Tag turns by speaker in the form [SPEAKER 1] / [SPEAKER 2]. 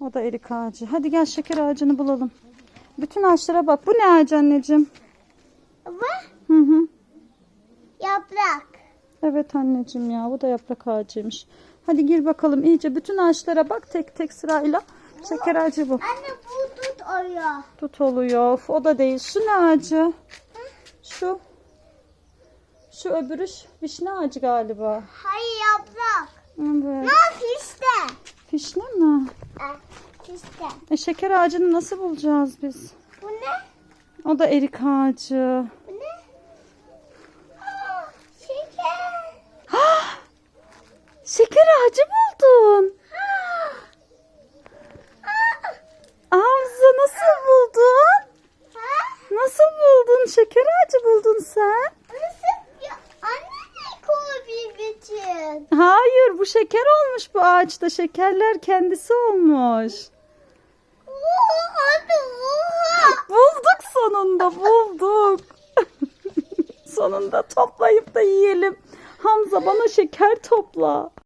[SPEAKER 1] O da erik ağacı. Hadi gel şeker ağacını bulalım. Bütün ağaçlara bak. Bu ne ağacı anneciğim?
[SPEAKER 2] Bak
[SPEAKER 1] Hı hı.
[SPEAKER 2] yaprak.
[SPEAKER 1] Evet anneciğim ya bu da yaprak ağacıymış. Hadi gir bakalım iyice bütün ağaçlara bak tek tek sırayla. Şeker ağacı bu.
[SPEAKER 2] Anne bu tut oluyor.
[SPEAKER 1] Tut oluyor. Of, o da değil. Şu ne ağacı? Şu. Şu öbürü vişne ağacı galiba.
[SPEAKER 2] Hayır yaprak.
[SPEAKER 1] Evet. Vişne mi?
[SPEAKER 2] İşte.
[SPEAKER 1] E, şeker ağacını nasıl bulacağız biz?
[SPEAKER 2] Bu ne?
[SPEAKER 1] O da erik ağacı.
[SPEAKER 2] Bu ne? Aa, şeker.
[SPEAKER 1] Şeker ağacı buldun. Hamza nasıl buldun?
[SPEAKER 2] Ha?
[SPEAKER 1] Nasıl buldun? Şeker ağacı buldun sen.
[SPEAKER 2] Nasıl? Ya, anne ne koyabilir için?
[SPEAKER 1] Hayır bu şeker olmuş bu ağaçta. Şekerler kendisi olmuş. Bulduk sonunda bulduk. sonunda toplayıp da yiyelim. Hamza bana şeker topla.